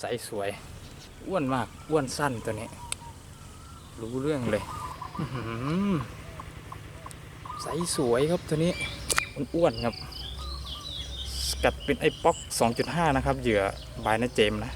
ใสสวย อ้วนมาก อ้วนสั้นตัวนี้ รู้เรื่องเลยใสสวยครับตัวนี้อ้วนครับ กัดเป็นไอ้ป๊อก 2.5 นะครับ เหยื่อบายนะเจมนะ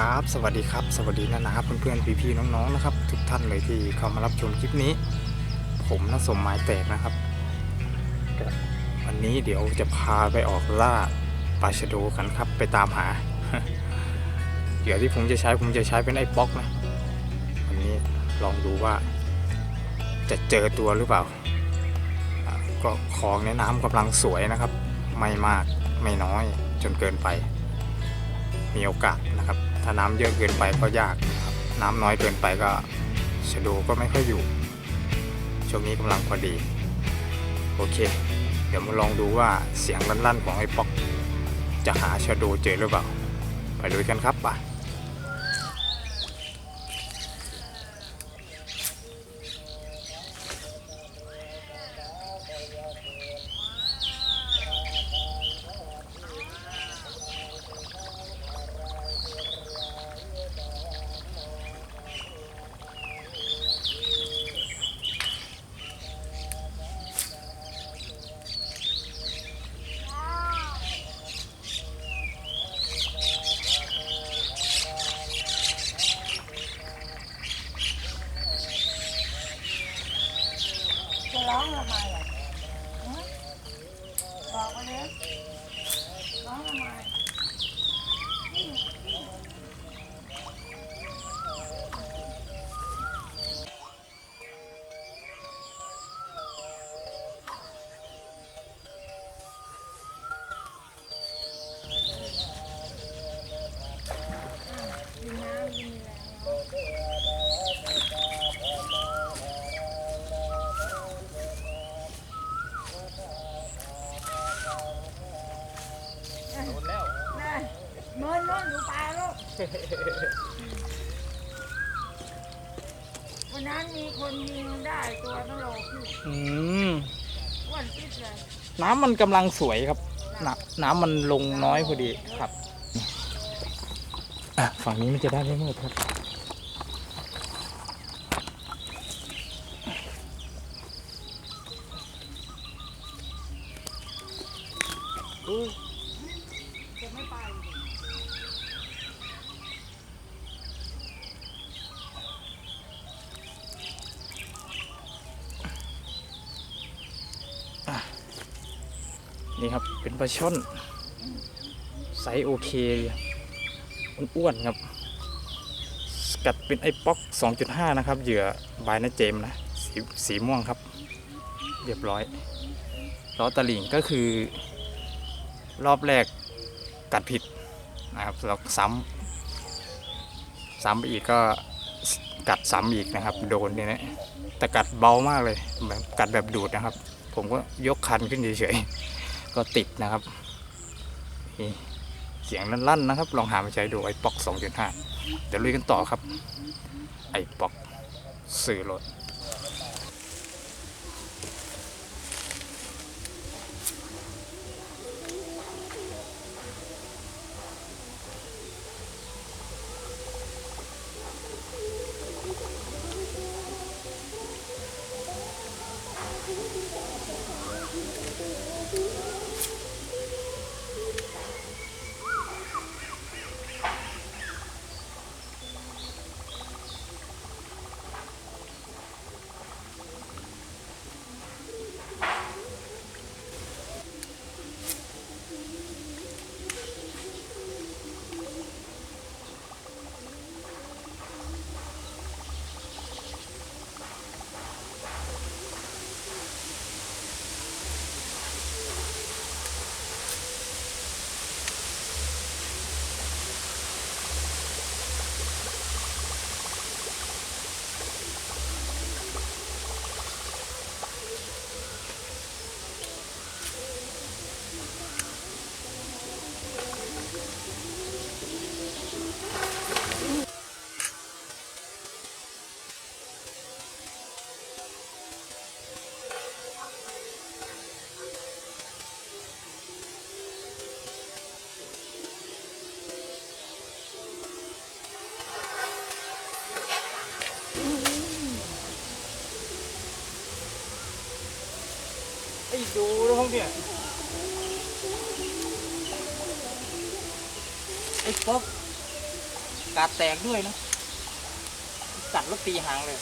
ครับ สวัสดีครับ สวัสดีนะนะครับเพื่อนๆพี่ๆน้องๆนะครับ ทุกท่านเลยที่เข้ามารับชมคลิปนี้ ผมนะสมหมายแตกนะครับ วันนี้เดี๋ยวจะพาไปออกล่าปลาชะโดกันครับ ไปตามหา เดี๋ยวที่ผมจะใช้ผมจะใช้เป็นไอ้ป๊อกนะวันนี้ลองดูว่า จะเจอตัวหรือเปล่า ก็ของในน้ำกำลังสวยนะครับ ไม่มากไม่น้อยจนเกินไปมีโอกาสนะครับาน้ำเยอะเกินไปก็ยากนะครับน้ำน้อยเกินไปก็ชะโดก็ไม่ค่อยอยู่ช่วงนี้กำลังพอดี โอเค เดี๋ยวมาลองดูว่าเสียงลั่นๆของไอ้ป๊อก จะหาชะโดเจอหรือเปล่า ไปดูกันครับป่ะ จะร้องทำไมอะฮะบอกมาเลยร้องทำไม วันนั้นมีคนยิงได้ตัวตั้งโลขึ้นอืมอ้วนปิดเลยน้ำมันกำลังสวยครับน้ำน้ำมันลงน้อยพอดีครับ อะ ฝั่งนี้มันจะได้ไม่มืดครับจะไม่ไป นี่ครับ เปลาช่อนไซส์โอเคอ้วนๆครับ กัดเป็นไอ้ป๊อก 2.5 นะครับ เหยื่อบายนะเจมนะสีสีม่วงครับ เรียบร้อยล้อตะลิงก็คือ รอบแรกกัดผิดนะครับแล้วซ้ำซ้ำไปอีกก็กัดซ้ำอีกนะครับ โดนเนี่ยนะแต่กัดเบามากเลยแบบกัดแบบดูดนะครับ ผมก็ยกคันขึ้นเฉยๆ ก็ติดนะครับเสียงลั่นๆนะครับ ลองหามาใช้ดูไอ้ปอก2.5เดี๋ยวลุยกันต่อครับ ไอ้ปอกสื่อรถ ไอ้ดูนะพวกเนี่ยไอ้ป๊อกกาดแตกด้วยนะกัดแล้วตีหางเลย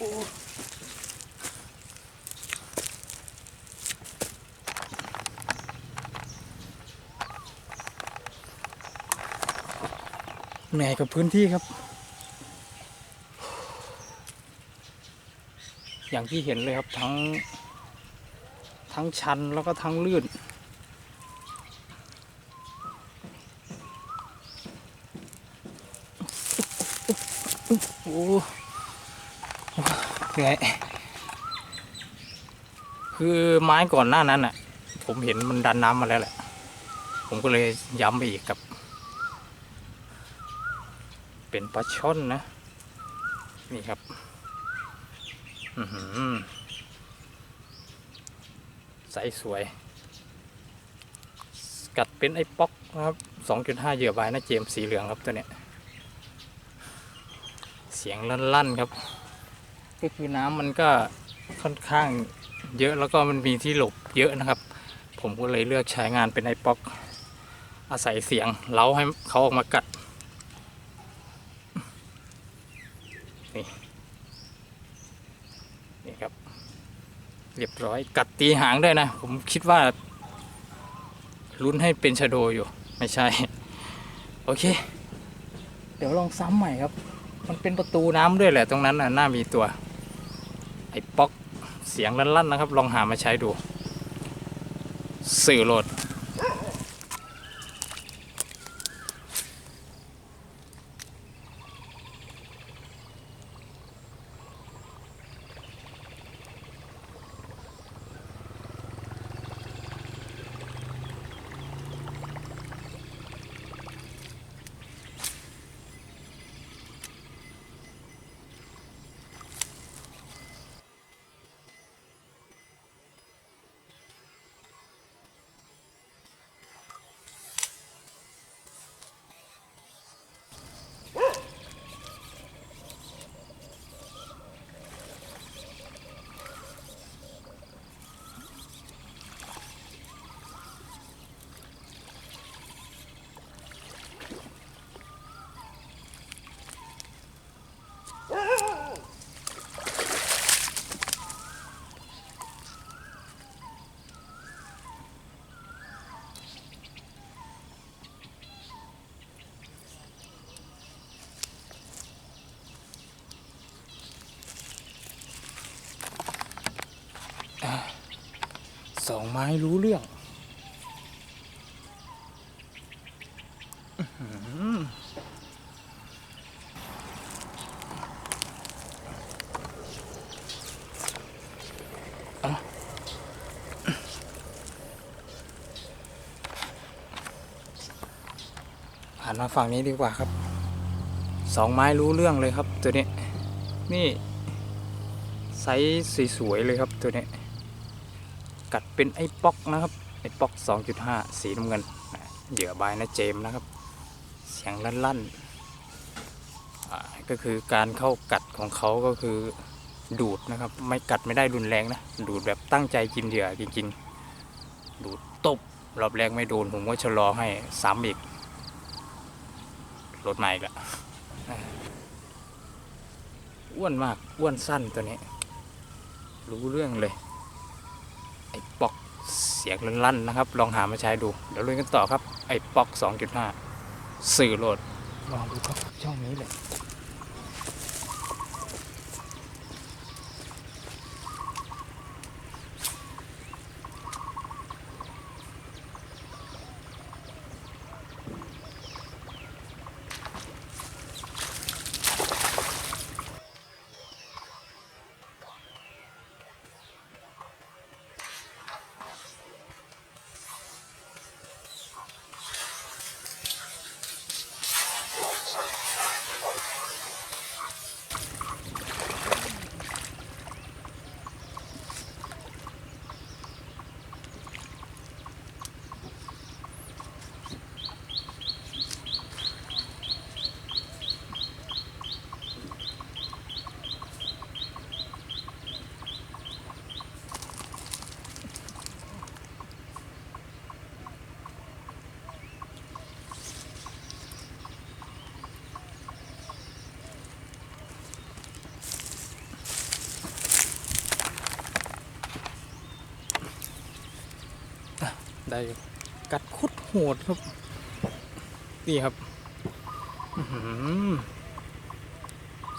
เหนื่อยกับพื้นที่ครับ อย่างที่เห็นเลยครับทั้ง ทั้งชันแล้วก็ทั้งลื่น โอ้ เหนื่อยคือไม้ก่อนหน้านั้นอะ ผมเห็นมันดันน้ำมาแล้วแหละ ผมก็เลยย้ำไปอีกกับ เป็นปลาช่อนนะ นี่ครับ อือหือใสสวย กัดเป็นไอ้ป๊อกนะครับ 2.5 เหยื่อใบนะเจมส์สีเหลืองครับตัวเนี้ย เสียงลั่นๆครับ ก็คือน้ำมันก็ค่อนข้างเยอะแล้วก็มันมีที่หลบเยอะนะครับ ผมก็เลยเลือกใช้งานเป็นไอ้ป๊อก อาศัยเสียงเล้าให้เขาออกมากัดนี่นี่ครับ เรียบร้อยกัดตีหางได้นะ ผมคิดว่าลุ้นให้เป็นชะโดอยู่ ไม่ใช่ โอเค เดี๋ยวลองซ้ำใหม่ครับ มันเป็นประตูน้ำด้วยแหละตรงนั้นน่ะน่ามีตัว ไอ้ป๊อกเสียงลั่นๆนะครับ ลองหามาใช้ดู สื่อโหลด สองไม้รู้เรื่องอื้อหือเอาหันมาฝั่งนี้ดีกว่าครับ สองไม้รู้เรื่องเลยครับตัวนี้ นี่ไซส์สวยๆเลยครับตัวนี้ เป็นไอ้ป๊อกนะครับไอ้ป๊อก 2.5 สีน้ำเงินเหยื่อบายนะเจมนะครับ เสียงลั่นๆอ่าก็คือการเข้ากัดของเขาก็คือดูดนะครับ ไม่กัดไม่ได้รุนแรงนะ ดูดแบบตั้งใจกินเหยื่อจริงๆ ดูดตบรอบแรกไม่โดนผมก็ชะลอให้ซ้ำอีกรถใหม่ละอ้วนมาก อ้วนสั้นตัวนี้ รู้เรื่องเลย ไอ้ปอกเสียงลั่นๆนะครับ ลองหามาใช้ดู เดี๋ยวลุยกันต่อครับ ไอ้ปอก 2.5 สื่อโหลด ลองดูครับช่องนี้เลย ได้ กัดคตรโหดครับ นี่ครับ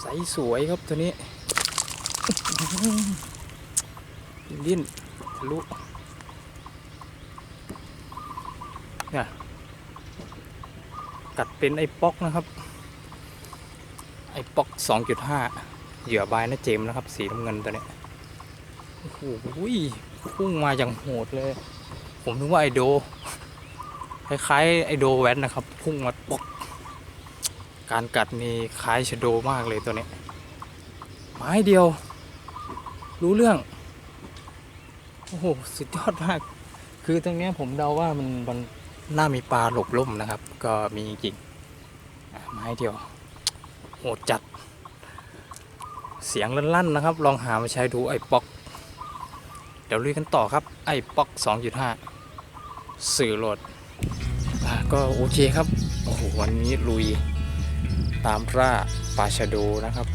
ใสสวยครับตัวนี้อื้อหือลิ้นทะลุเนี่ยกัดเป็นไอ้ป๊อกนะครับ ไอ้ป๊อก 2.5 เหยื่อบายนะเจมส์นะครับ สีน้ำเงินตัวเนี้ยโอ้โหพุ่งมาอย่างโหดเลย ผมนึกว่าไอโด คล้ายๆไอโดแวนนะครับ พุ่งมาปกการกัดนี่คล้ายชโดมากเลยตัวนี้ ไม้เดียว รู้เรื่อง โอ้โห สุดยอดมาก คือตรงนี้ผมเดาว่ามันมันน่ามีปลาหลบล่มนะครับ ก็มีจริงไม้เดียว โหดจัด เสียงลั่นๆนะครับ ลองหามาใช้ดูไอ้ป๊อก เดี๋ยวลุยกันต่อครับ ไอ้ป๊อก 2.5 สื่อโหลดก็โอเคครับโอ้โหวันนี้ลุยตามล่าปลาชะโดนะครับ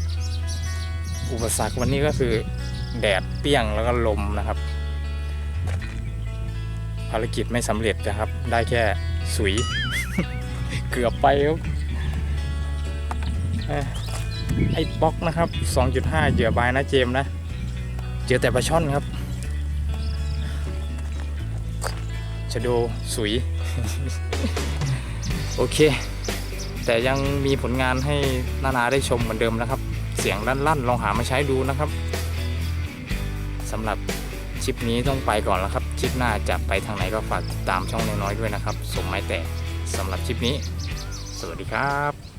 อุปสรรควันนี้ก็คือแดดเปี้ยงแล้วก็ลมนะครับ ภารกิจไม่สำเร็จนะครับ ได้แค่สุย เกือบไปครับเอ้ยไอ้ป๊อกนะครับ 2.5 เหยื่อบายนะเจมนะ เจอแต่ปลาช่อนครับ ชโดสุย โอเค แต่ยังมีผลงานให้นานาได้ชมเหมือนเดิมนะครับ เสียงลั่นๆ ลองหามาใช้ดูนะครับสำหรับคลิปนี้ต้องไปก่อนแล้วครับ คลิปหน้าจะไปทางไหนก็ฝากติดตามช่องน้อยๆด้วยนะครับ สมไม้แต่สำหรับคลิปนี้ สวัสดีครับ